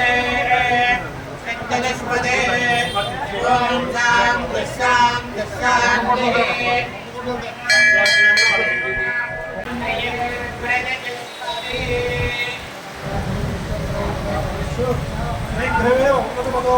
సన్నాస్తద్విపదే సిద్ధనిస్పదే ఓం సాం దశాం దశాంతి శీఘ్రమే ఉన్నతమదో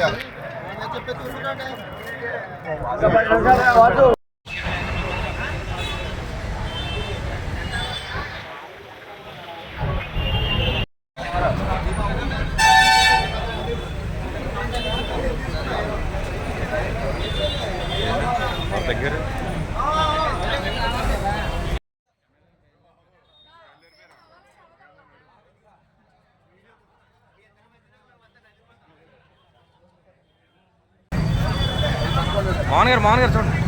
మోహన్ గారు మోహన్ గారు చూడండి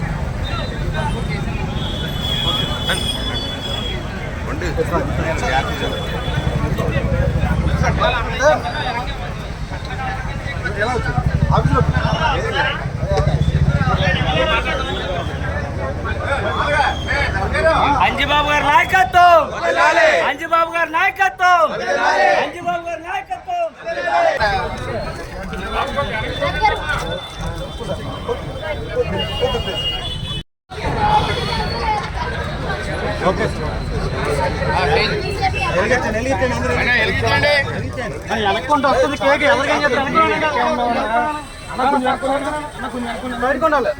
అంజిబాబు గారి నాయకత్వం అంజిబాబు గారి నాయకత్వం అంజిబాబు గారి నాయకత్వం ఎలక్కుంటూ వస్తుంది కేక్. ఎవరికైనా బయటకు ఉండాలి.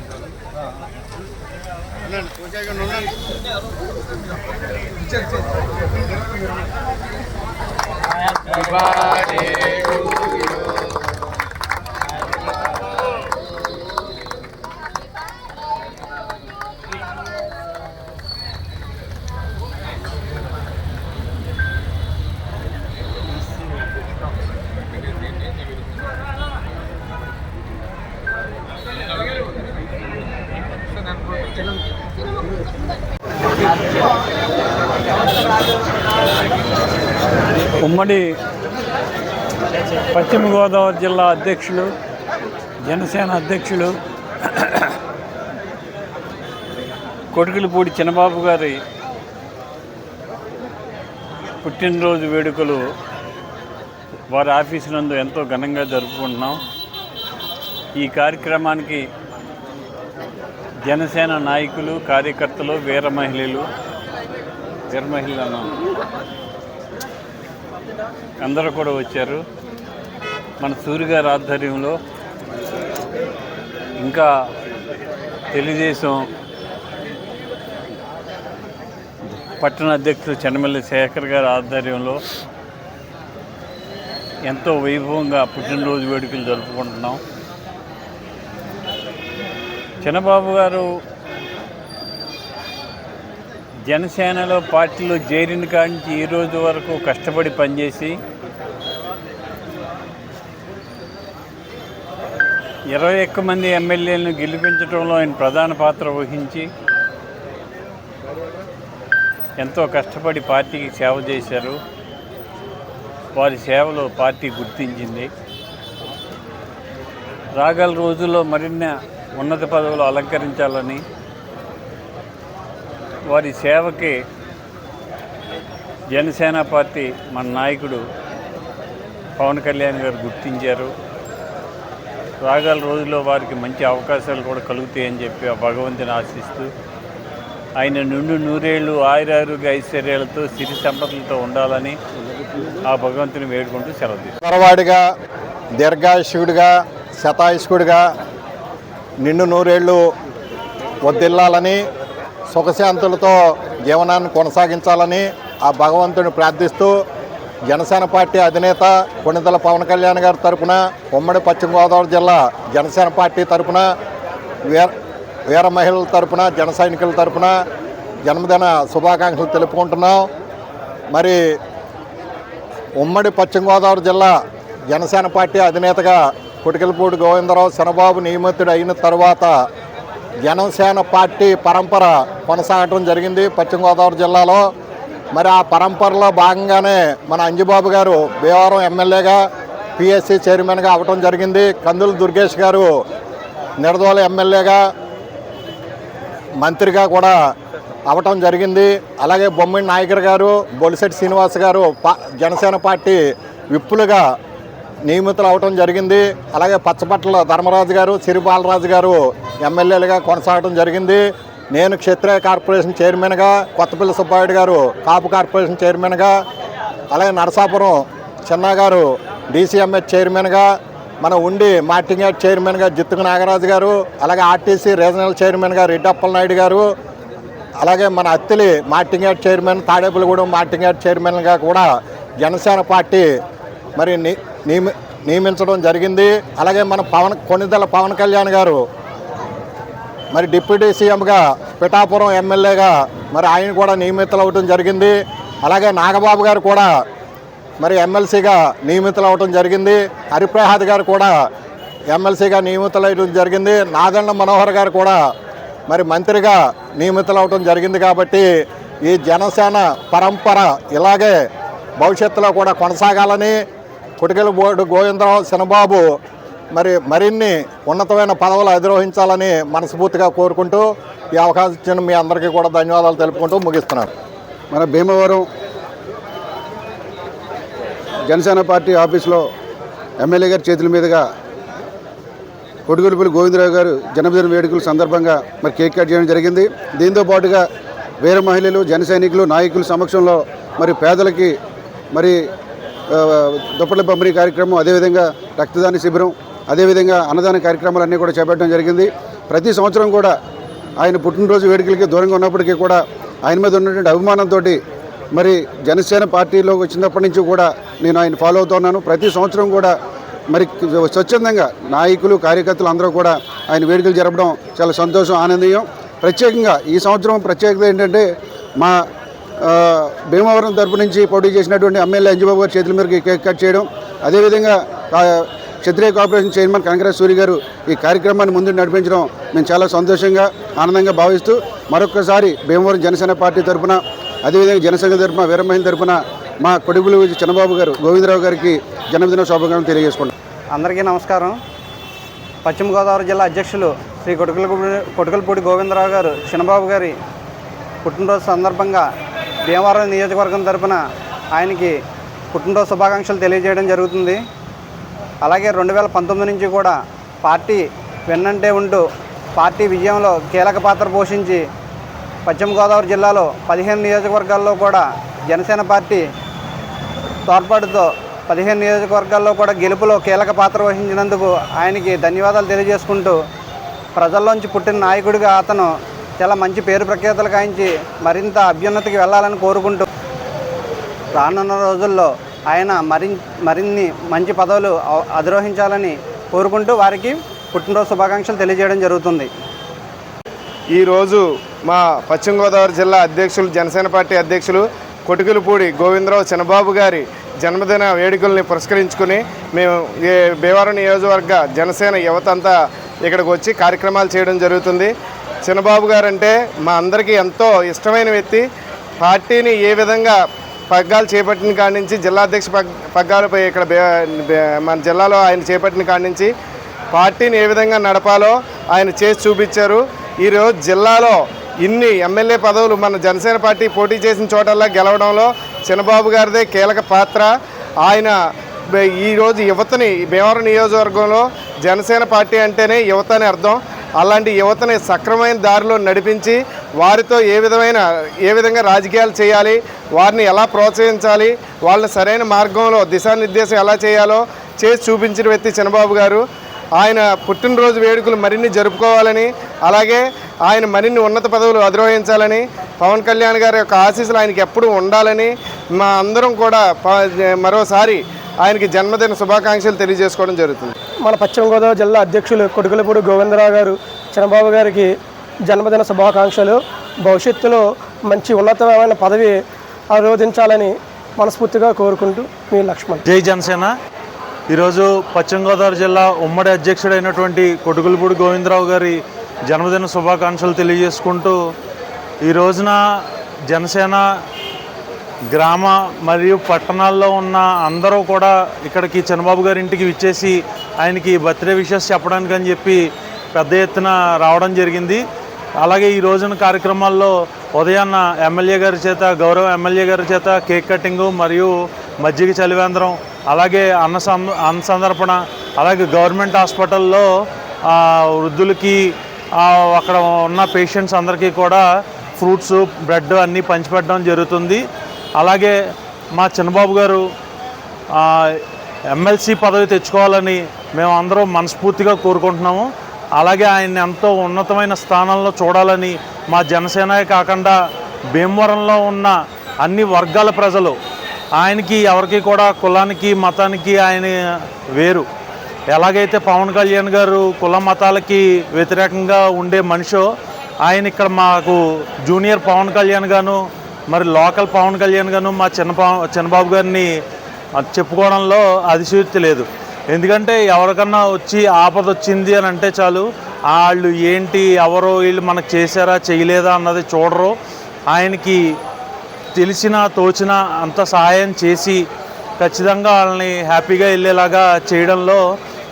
ఉమ్మడి పశ్చిమ గోదావరి జిల్లా అధ్యక్షులు జనసేన అధ్యక్షులు కొడుకులపూడి చిన్నబాబు గారి పుట్టినరోజు వేడుకలు వారి ఆఫీసు నందు ఎంతో ఘనంగా జరుపుకుంటున్నాం. ఈ కార్యక్రమానికి జనసేన నాయకులు కార్యకర్తలు వీర మహిళలు వీర మహిళలు అందరూ కూడా వచ్చారు. మన సూర్యగారి ఆధ్వర్యంలో ఇంకా తెలుగుదేశం పట్టణ అధ్యక్షుడు చెన్నమల్లి శేఖర్ గారి ఆధ్వర్యంలో ఎంతో వైభవంగా పుట్టినరోజు వేడుకలు జరుపుకుంటున్నాం. చిన్నబాబు గారు జనసేనలో పార్టీలో చేరిన కాడి నుంచి ఈ రోజు వరకు కష్టపడి పనిచేసి ఇరవై ఒక్క మంది ఎమ్మెల్యేలను గెలిపించడంలో ఆయన ప్రధాన పాత్ర వహించి ఎంతో కష్టపడి పార్టీకి సేవ చేశారు. వారి సేవలో పార్టీ గుర్తించింది. రాగల రోజుల్లో మరిన్ని ఉన్నత పదవులు అలంకరించాలని వారి సేవకి జనసేన పార్టీ మన నాయకుడు పవన్ కళ్యాణ్ గారు గుర్తించారు రాగల రోజుల్లో వారికి మంచి అవకాశాలు కూడా కలుగుతాయని చెప్పి ఆ భగవంతుని ఆశిస్తూ ఆయన నుండి నూరేళ్ళు ఆయురారుగా ఐశ్వర్యాలతో సిరి సంపదలతో ఉండాలని ఆ భగవంతుని వేడుకుంటూ సెలవు తీసుకుంటాం. త్వరవాడిగా దీర్ఘాయుష్యుడిగా శతాయుష్కుడిగా నిండు నూరేళ్ళు వద్దిల్లాలని సుఖశాంతులతో జీవనాన్ని కొనసాగించాలని ఆ భగవంతుని ప్రార్థిస్తూ జనసేన పార్టీ అధినేత కొణిదల పవన్ కళ్యాణ్ గారి తరపున ఉమ్మడి పశ్చిమ గోదావరి జిల్లా జనసేన పార్టీ తరపున వీర వీర మహిళల తరపున జన సైనికుల తరపున జన్మదిన శుభాకాంక్షలు తెలుపుకుంటున్నాం. మరి ఉమ్మడి పశ్చిమ గోదావరి జిల్లా జనసేన పార్టీ అధినేతగా కుటికలపూడి గోవిందరావు శనబాబు నియమితుడు అయిన తర్వాత జనసేన పార్టీ పరంపర కొనసాగటం జరిగింది పశ్చిమ గోదావరి జిల్లాలో. మరి ఆ పరంపరలో భాగంగానే మన అంజుబాబు గారు భీమవరం ఎమ్మెల్యేగా పిఎస్సి చైర్మన్గా అవటం జరిగింది. కందులు దుర్గేష్ గారు నిడదోల ఎమ్మెల్యేగా మంత్రిగా కూడా అవటం జరిగింది. అలాగే బొమ్మిడి నాయకర్ గారు బొలిశెట్టి శ్రీనివాస్ గారు పా జనసేన పార్టీ విప్పులుగా నియమితులు అవటం జరిగింది. అలాగే పచ్చబట్టల ధర్మరాజు గారు సిరి బాలరాజు గారు ఎమ్మెల్యేలుగా కొనసాగడం జరిగింది. నేను క్షత్రియ కార్పొరేషన్ చైర్మన్గా కొత్తపల్లి సుబ్బాయుడు గారు కాపు కార్పొరేషన్ చైర్మన్గా అలాగే నరసాపురం చిన్న గారు డీసీఎంఎస్ చైర్మన్గా మన ఉండి మార్టింగ్ యాడ్ చైర్మన్గా జిత్తుకు నాగరాజు గారు అలాగే ఆర్టీసీ రీజనల్ చైర్మన్గా రెడ్డప్పల నాయుడు గారు అలాగే మన Attili marketing yard chairman Tadepalligudem marketing yard చైర్మన్గా కూడా జనసేన పార్టీ మరి ని- నియమి నియమించడం జరిగింది. అలాగే మన పవన్ కొన్నిదల పవన్ కళ్యాణ్ గారు మరి డిప్యూటీ సీఎంగా పిఠాపురం ఎమ్మెల్యేగా మరి ఆయన కూడా నియమితులు అవటం జరిగింది. అలాగే నాగబాబు గారు కూడా మరి ఎమ్మెల్సీగా నియమితులు అవటం జరిగింది. హరిప్రహాద్ గారు కూడా ఎమ్మెల్సీగా నియమితులు అవటం జరిగింది. నాదెండ్ల మనోహర్ గారు కూడా మరి మంత్రిగా నియమితులు అవటం జరిగింది కాబట్టి ఈ జనసేన పరంపర ఇలాగే భవిష్యత్తులో కూడా కొనసాగాలని కుటికల బోర్డు గోవిందరావు శనబాబు మరి మరిన్ని ఉన్నతమైన పదవులు అధిరోహించాలని మనస్ఫూర్తిగా కోరుకుంటూ ఈ అవకాశం ఇచ్చిన మీ అందరికీ కూడా ధన్యవాదాలు తెలుపుకుంటూ ముగిస్తున్నాను. మన భీమవరం జనసేన పార్టీ ఆఫీస్లో ఎమ్మెల్యే గారి చేతుల మీదుగా కొడుగులపల్లి గోవిందరావు గారు జన్మదిన వేడుకల సందర్భంగా మరి కేక్ కట్ చేయడం జరిగింది. దీంతో పాటుగా వేరే మహిళలు జన సైనికులు నాయకుల సమక్షంలో మరి పేదలకి మరి దుప్పట్ల పంపిణీ కార్యక్రమం అదేవిధంగా రక్తదాన శిబిరం అదేవిధంగా అన్నదాన కార్యక్రమాలన్నీ కూడా చేపట్టడం జరిగింది. ప్రతి సంవత్సరం కూడా ఆయన పుట్టినరోజు వేడుకలకి దూరంగా ఉన్నప్పటికీ కూడా ఆయన మీద ఉన్నటువంటి అభిమానంతో మరి జనసేన పార్టీలోకి వచ్చినప్పటి నుంచి కూడా నేను ఆయన ఫాలో అవుతున్నాను ప్రతి సంవత్సరం కూడా మరి స్వచ్ఛందంగా నాయకులు కార్యకర్తలు అందరూ కూడా ఆయన వేడుకలు జరపడం చాలా సంతోషం ఆనందీయం. ప్రత్యేకంగా ఈ సంవత్సరం ప్రత్యేకత ఏంటంటే మా భీమవరం తరపు నుంచి పోటీ చేసినటువంటి ఎమ్మెల్యే అంజబాబు గారి చేతుల మీదకి కేక్ కట్ చేయడం అదేవిధంగా క్షత్రియ కార్పొరేషన్ చైర్మన్ కంకరా సూరి గారు ఈ కార్యక్రమాన్ని ముందు నడిపించడం మేము చాలా సంతోషంగా ఆనందంగా భావిస్తూ మరొకసారి భీమవరం జనసేన పార్టీ తరపున అదేవిధంగా జనసేన తరఫున వీరమహిళ తరపున మా కొడుకులు చంద్రబాబు గారు గోవిందరావు గారికి జన్మదిన శుభాకాంక్షలు తెలియజేసుకుంటాం అందరికీ నమస్కారం. పశ్చిమ గోదావరి జిల్లా అధ్యక్షులు శ్రీ కొడుకులపూడి కొడుకులపూడి గోవిందరావు గారు చిన్నబాబు గారి పుట్టినరోజు సందర్భంగా భీమవరం నియోజకవర్గం తరపున ఆయనకి పుట్టినరోజు శుభాకాంక్షలు తెలియజేయడం జరుగుతుంది. అలాగే రెండు వేల పంతొమ్మిది నుంచి కూడా పార్టీ వెన్నంటే ఉంటూ పార్టీ విజయంలో కీలక పాత్ర పోషించి పశ్చిమ గోదావరి జిల్లాలో పదిహేను నియోజకవర్గాల్లో కూడా జనసేన పార్టీ తోడ్పాటుతో పదిహేను నియోజకవర్గాల్లో కూడా గెలుపులో కీలక పాత్ర వహించినందుకు ఆయనకి ధన్యవాదాలు తెలియజేసుకుంటూ ప్రజల్లోంచి పుట్టిన నాయకుడిగా అతను చాలా మంచి పేరు ప్రఖ్యాతలు కాయించి మరింత అభ్యున్నతికి వెళ్ళాలని కోరుకుంటూ రానున్న రోజుల్లో ఆయన మరి మరిన్ని మంచి పదవులు అధిరోహించాలని కోరుకుంటూ వారికి పుట్టినరోజు శుభాకాంక్షలు తెలియజేయడం జరుగుతుంది. ఈరోజు మా పశ్చిమ గోదావరి జిల్లా అధ్యక్షులు జనసేన పార్టీ అధ్యక్షులు కొటుకులపూడి గోవిందరావు చిన్నబాబు గారి జన్మదిన వేడుకల్ని పురస్కరించుకుని మేము ఏ భీమవరం నియోజకవర్గ జనసేన యువత అంతా ఇక్కడికి వచ్చి కార్యక్రమాలు చేయడం జరుగుతుంది. చిన్నబాబు గారు అంటే మా అందరికీ ఎంతో ఇష్టమైన వ్యక్తి. పార్టీని ఏ విధంగా పగ్గాలు చేపట్టిన కాడి నుంచి జిల్లా అధ్యక్ష పగ్ పగ్గాలపై ఇక్కడ బే- మన జిల్లాలో ఆయన చేపట్టిన కాడి నుంచి పార్టీని ఏ విధంగా నడపాలో ఆయన చేసి చూపించారు. ఈరోజు జిల్లాలో ఇన్ని ఎమ్మెల్యే పదవులు మన జనసేన పార్టీ పోటీ చేసిన చోటల్లా గెలవడంలో చిన్నబాబు గారిదే కీలక పాత్ర. ఆయన ఈరోజు యువతని భీమవరం నియోజకవర్గంలో జనసేన పార్టీ అంటేనే యువత అని అర్థం. అలాంటి యువతని సక్రమైన దారిలో నడిపించి వారితో ఏ విధమైన ఏ విధంగా రాజకీయాలు చేయాలి వారిని ఎలా ప్రోత్సహించాలి వాళ్ళని సరైన మార్గంలో దిశానిర్దేశం ఎలా చేయాలో చేసి చూపించిన వ్యక్తి చంద్రబాబు గారు. ఆయన పుట్టినరోజు వేడుకలు మరిన్ని జరుపుకోవాలని అలాగే ఆయన మరిన్ని ఉన్నత పదవులు అధిరోహించాలని పవన్ కళ్యాణ్ గారి యొక్క ఆశీస్సులు ఆయనకి ఎప్పుడూ ఉండాలని మా అందరం కూడా మరోసారి ఆయనకి జన్మదిన శుభాకాంక్షలు తెలియజేసుకోవడం జరుగుతుంది. మన పశ్చిమ గోదావరి జిల్లా అధ్యక్షులు కొడుకులపూడి గోవిందరావు గారు చంద్రబాబు గారికి జన్మదిన శుభాకాంక్షలు. భవిష్యత్తులో మంచి ఉన్నతమైన పదవి ఆరోధించాలని మనస్ఫూర్తిగా కోరుకుంటూ మీ లక్ష్మణ్. జై జనసేన. ఈరోజు పశ్చిమ గోదావరి జిల్లా ఉమ్మడి అధ్యక్షుడైనటువంటి కొడుకులపూడి గోవిందరావు గారి జన్మదిన శుభాకాంక్షలు తెలియజేసుకుంటూ ఈ రోజున జనసేన గ్రామ మరియు పట్టణాల్లో ఉన్న అందరూ కూడా ఇక్కడికి చంద్రబాబు గారి ఇంటికి విచ్చేసి ఆయనకి బర్త్డే విషెస్ చెప్పడానికి అని చెప్పి పెద్ద ఎత్తున రావడం జరిగింది. అలాగే ఈ రోజున కార్యక్రమాల్లో ఉదయాన్న ఎమ్మెల్యే గారి చేత గౌరవ ఎమ్మెల్యే గారి చేత కేక్ కటింగు మరియు మజ్జిగ చలివేంద్రం అలాగే అన్న సం అన్న సందర్పణ అలాగే గవర్నమెంట్ హాస్పిటల్లో వృద్ధులకి అక్కడ ఉన్న పేషెంట్స్ అందరికీ కూడా ఫ్రూట్స్ బ్రెడ్ అన్నీ పంచిపెట్టడం జరుగుతుంది. అలాగే మా చిన్నబాబు గారు ఎమ్మెల్సీ పదవి తెచ్చుకోవాలని మేము అందరం మనస్ఫూర్తిగా కోరుకుంటున్నాము. అలాగే ఆయన్ని ఎంతో ఉన్నతమైన స్థానంలో చూడాలని మా జనసేన కాకుండా భీమవరంలో ఉన్న అన్ని వర్గాల ప్రజలు ఆయనకి ఎవరికి కూడా కులానికి మతానికి ఆయన వేరు. ఎలాగైతే పవన్ కళ్యాణ్ గారు కుల మతాలకి వ్యతిరేకంగా ఉండే మనిషో ఆయన ఇక్కడ మాకు జూనియర్ పవన్ కళ్యాణ్ గాను మరి లోకల్ పవన్ కళ్యాణ్ గాను మా చిన్న చిన్నబాబు గారిని చెప్పుకోవడంలో అతిశయోక్తి లేదు. ఎందుకంటే ఎవరికన్నా వచ్చి ఆపద వచ్చింది అని అంటే చాలు వాళ్ళు ఏంటి ఎవరో వీళ్ళు మనకు చేశారా చేయలేదా అన్నది చూడరు. ఆయనకి తెలిసిన తోచిన అంత సహాయం చేసి ఖచ్చితంగా వాళ్ళని హ్యాపీగా వెళ్ళేలాగా చేయడంలో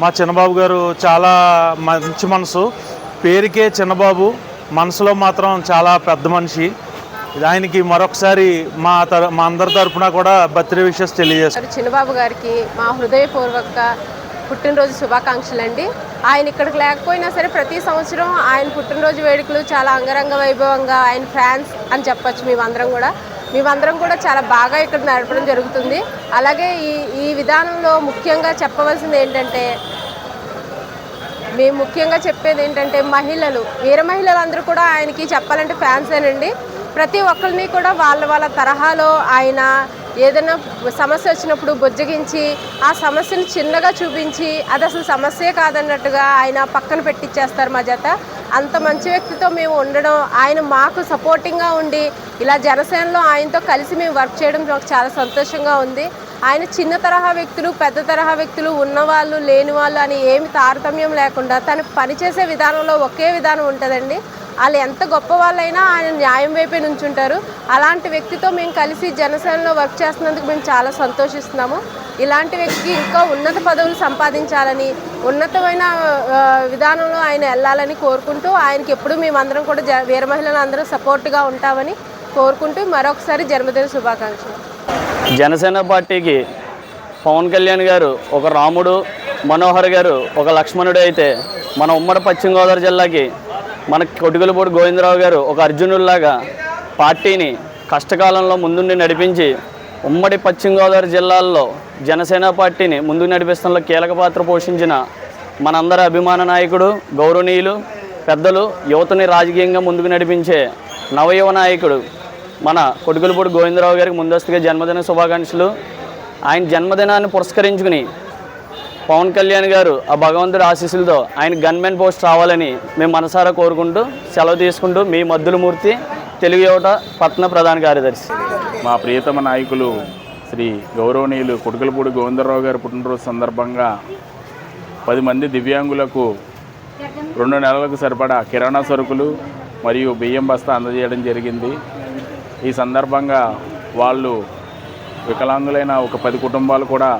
మా చిన్నబాబు గారు చాలా మంచి మనసు. పేరుకే చిన్నబాబు మనసులో మాత్రం చాలా పెద్ద మనిషి. ఆయనకి మరొకసారి మా తర మా అందరి తరపున కూడా బర్త్డే విషెస్ తెలియజేస్తారు చిన్నబాబు గారికి మా హృదయపూర్వక పుట్టినరోజు శుభాకాంక్షలు అండి ఆయన ఇక్కడికి లేకపోయినా సరే ప్రతి సంవత్సరం ఆయన పుట్టినరోజు వేడుకలు చాలా అంగరంగ వైభవంగా ఆయన ఫ్యాన్స్ అని చెప్పచ్చు మేమందరం కూడా. మేమందరం కూడా చాలా బాగా ఇక్కడ నడపడం జరుగుతుంది. అలాగే ఈ ఈ విధానంలో ముఖ్యంగా చెప్పవలసింది ఏంటంటే మేము ముఖ్యంగా చెప్పేది ఏంటంటే మహిళలు వీర మహిళలందరూ కూడా ఆయనకి చెప్పాలంటే ఫ్యాన్సేనండి. ప్రతి ఒక్కరిని కూడా వాళ్ళ వాళ్ళ తరహాలో ఆయన ఏదైనా సమస్య వచ్చినప్పుడు బుజ్జగించి ఆ సమస్యను చిన్నగా చూపించి అది అసలు సమస్యే కాదన్నట్టుగా ఆయన పక్కన పెట్టిచ్చేస్తారు మా జత. అంత మంచి వ్యక్తితో మేము ఉండడం ఆయన మాకు సపోర్టింగ్గా ఉండి ఇలా జనసేనలో ఆయనతో కలిసి మేము వర్క్ చేయడం మాకు చాలా సంతోషంగా ఉంది. ఆయన చిన్న తరహా వ్యక్తులు పెద్ద తరహా వ్యక్తులు ఉన్నవాళ్ళు లేని వాళ్ళు అని ఏమి తారతమ్యం లేకుండా తను పనిచేసే విధానంలో ఒకే విధానం ఉంటుందండి. వాళ్ళు ఎంత గొప్ప వాళ్ళైనా ఆయన న్యాయం వైపే నుంచుంటారు. అలాంటి వ్యక్తితో మేము కలిసి జనసేనలో వర్క్ చేస్తున్నందుకు మేము చాలా సంతోషిస్తున్నాము. ఇలాంటి వ్యక్తికి ఇంకా ఉన్నత పదవులు సంపాదించాలని ఉన్నతమైన విధానంలో ఆయన వెళ్ళాలని కోరుకుంటూ ఆయనకి ఎప్పుడూ మేమందరం కూడా జ వీర మహిళలు అందరూ సపోర్ట్గా ఉంటామని కోరుకుంటూ మరొకసారి జన్మదిన శుభాకాంక్షలు. జనసేన పార్టీకి పవన్ కళ్యాణ్ గారు ఒక రాముడు మనోహర్ గారు ఒక లక్ష్మణుడు అయితే మన ఉమ్మడి పశ్చిమ గోదావరి జిల్లాకి మన కొట్టుకులపూడి గోవిందరావు గారు ఒక అర్జునుల్లాగా పార్టీని కష్టకాలంలో ముందుండి నడిపించి ఉమ్మడి పశ్చిమ గోదావరి జిల్లాల్లో జనసేన పార్టీని ముందుకు నడిపిస్తున్న కీలక పాత్ర పోషించిన మనందరి అభిమాన నాయకుడు గౌరవనీయులు పెద్దలు యువతని రాజకీయంగా ముందుకు నడిపించే నవయువ నాయకుడు మన కొడుకులపూడి గోవిందరావు గారికి ముందస్తుగా జన్మదిన శుభాకాంక్షలు. ఆయన జన్మదినాన్ని పురస్కరించుకుని పవన్ కళ్యాణ్ గారు ఆ భగవంతుడి ఆశీస్సులతో ఆయన గన్మెన్ పోస్ట్ రావాలని మేము మనసారా కోరుకుంటూ సెలవు తీసుకుంటూ మీ మద్దుల మూర్తి తెలుగు యువట పట్న ప్రధాన కార్యదర్శి. మా ప్రియతమ నాయకులు శ్రీ గౌరవనీయులు కుడుకలపూడి గోవిందరావు గారి పుట్టినరోజు సందర్భంగా పది మంది దివ్యాంగులకు రెండు నెలలకు సరిపడా కిరాణా సరుకులు మరియు బియ్యం బస్తా అందజేయడం జరిగింది. ఈ సందర్భంగా వాళ్ళు వికలాంగులైన ఒక పది కుటుంబాలు కూడా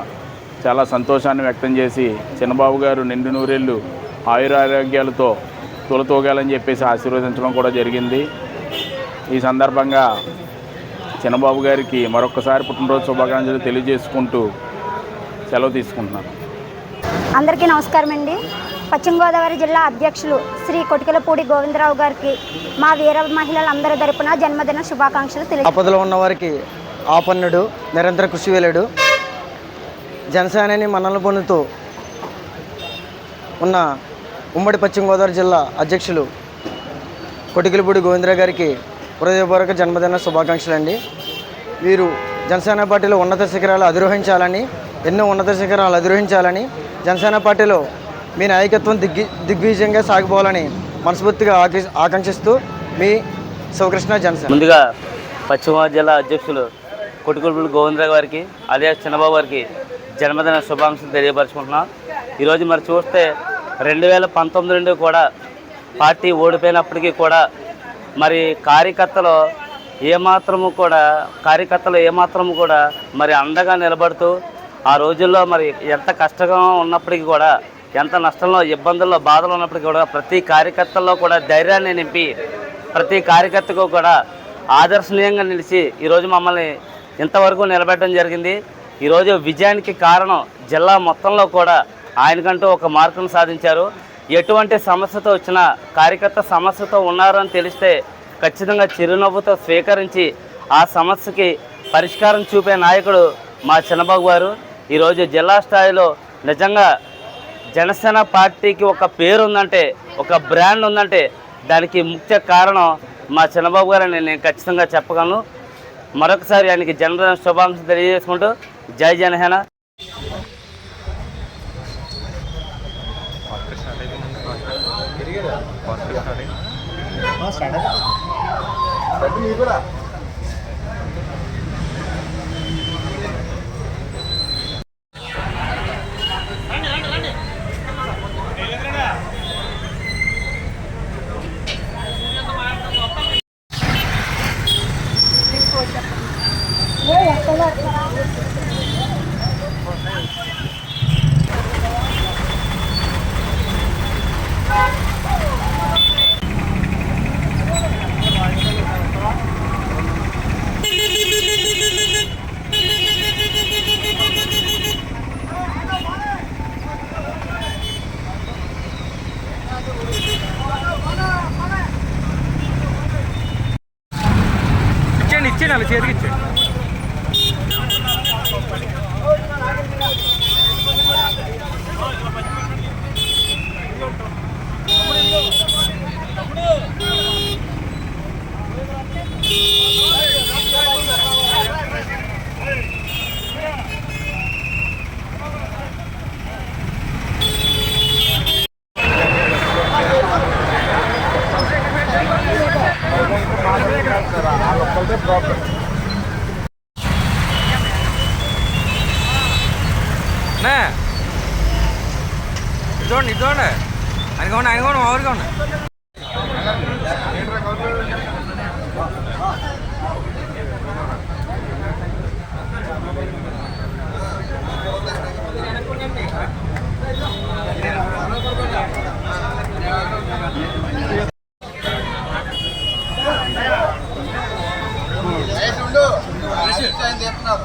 చాలా సంతోషాన్ని వ్యక్తం చేసి చిన్నబాబు గారు నిండు నూరేళ్ళు ఆయురారోగ్యాలతో తులతూగాలని చెప్పేసి ఆశీర్వదించడం కూడా జరిగింది. ఈ సందర్భంగా చిన్నబాబు గారికి మరొకసారి పుట్టినరోజు శుభాకాంక్షలు తెలియజేసుకుంటూ సెలవు తీసుకుంటున్నాను. అందరికీ నమస్కారం అండి. పశ్చిమ గోదావరి జిల్లా అధ్యక్షులు శ్రీ కొటికలపూడి గోవిందరావు గారికి మా వీర మహిళలందరి తరపున జన్మదిన శుభాకాంక్షలు తెలియ ఆపదలో ఉన్నవారికి ఆపన్నుడు నిరంతర కృషి వేలుడు. జనసేనని మన్నలు పొందుతూ ఉన్న ఉమ్మడి పశ్చిమ గోదావరి జిల్లా అధ్యక్షులు కొటికిలపూడి గోవిందరావు గారికి హృదయపూర్వక జన్మదిన శుభాకాంక్షలు అండి. వీరు జనసేన పార్టీలో ఉన్నత శిఖరాలు అధిరోహించాలని ఎన్నో ఉన్నత శిఖరాలు అధిరోహించాలని జనసేన పార్టీలో మీ నాయకత్వం దిగ్గి దిగ్విజయంగా సాగిపోవాలని మనస్ఫూర్తిగా ఆకాంక్షిస్తూ మీ శివకృష్ణ జనసేన. ముందుగా పశ్చిమ జిల్లా అధ్యక్షులు కొట్టుకులపూడి గోవిందరావు గారికి అదే చంద్రబాబు గారికి జన్మదిన శుభాకాంక్షలు తెలియపరుచుకుంటున్నాం. ఈరోజు మరి చూస్తే రెండు వేల పంతొమ్మిది నుండి కూడా పార్టీ ఓడిపోయినప్పటికీ కూడా మరి కార్యకర్తలు ఏమాత్రము కూడా కార్యకర్తలు ఏమాత్రము కూడా మరి అండగా నిలబడుతూ ఆ రోజుల్లో మరి ఎంత కష్టంగా ఉన్నప్పటికీ కూడా ఎంత నష్టంలో ఇబ్బందుల్లో బాధలు ఉన్నప్పటికీ కూడా ప్రతి కార్యకర్తల్లో కూడా ధైర్యాన్ని నింపి ప్రతి కార్యకర్తకు కూడా ఆదర్శనీయంగా నిలిచి ఈరోజు మమ్మల్ని ఇంతవరకు నిలబెట్టడం జరిగింది. ఈరోజు విజయానికి కారణం జిల్లా మొత్తంలో కూడా ఆయనకంటూ ఒక మార్కును సాధించారు. ఎటువంటి సమస్యతో వచ్చినా కార్యకర్త సమస్యతో ఉన్నారని తెలిస్తే ఖచ్చితంగా చిరునవ్వుతో స్వీకరించి ఆ సమస్యకి పరిష్కారం చూపే నాయకుడు మా చిన్నబాబు గారు. ఈరోజు జిల్లా స్థాయిలో నిజంగా జనసేన పార్టీకి ఒక పేరు ఉందంటే ఒక బ్రాండ్ ఉందంటే దానికి ముఖ్య కారణం మా చిన్నబాబు గారని నేను ఖచ్చితంగా చెప్పగలను. మరొకసారి ఆయనకి జన్మదిన శుభాకాంక్షలు తెలియజేసుకుంటూ జై జనసేన ఇచ్చేయండి చూడండి ఇది చూడండి అనుకోండి అనుకోండి మామూలుగా ఉన్నాయి చెప్తున్నారు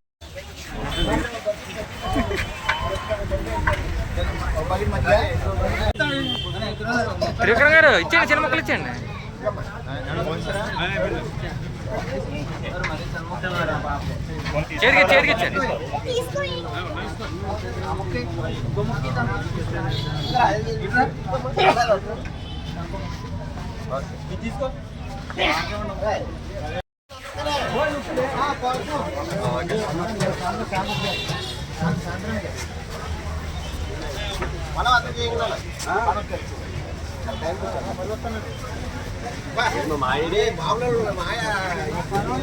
త్రివిక్రమ్ గారు ఇచ్చేయండి చిన్న మొక్కలు ఇచ్చేయండి. చేతికి చేతికి ఇచ్చేయండి. తీసుకో మనం అంత చేయగలం మాయడే బాబులు మాయ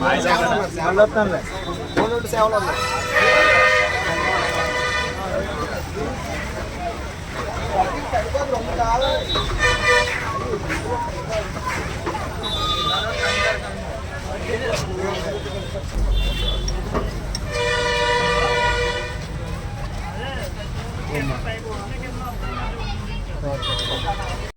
మాయ సేవలు ఉన్నాయి సేవలు ఉన్నాయి Thank you. Right.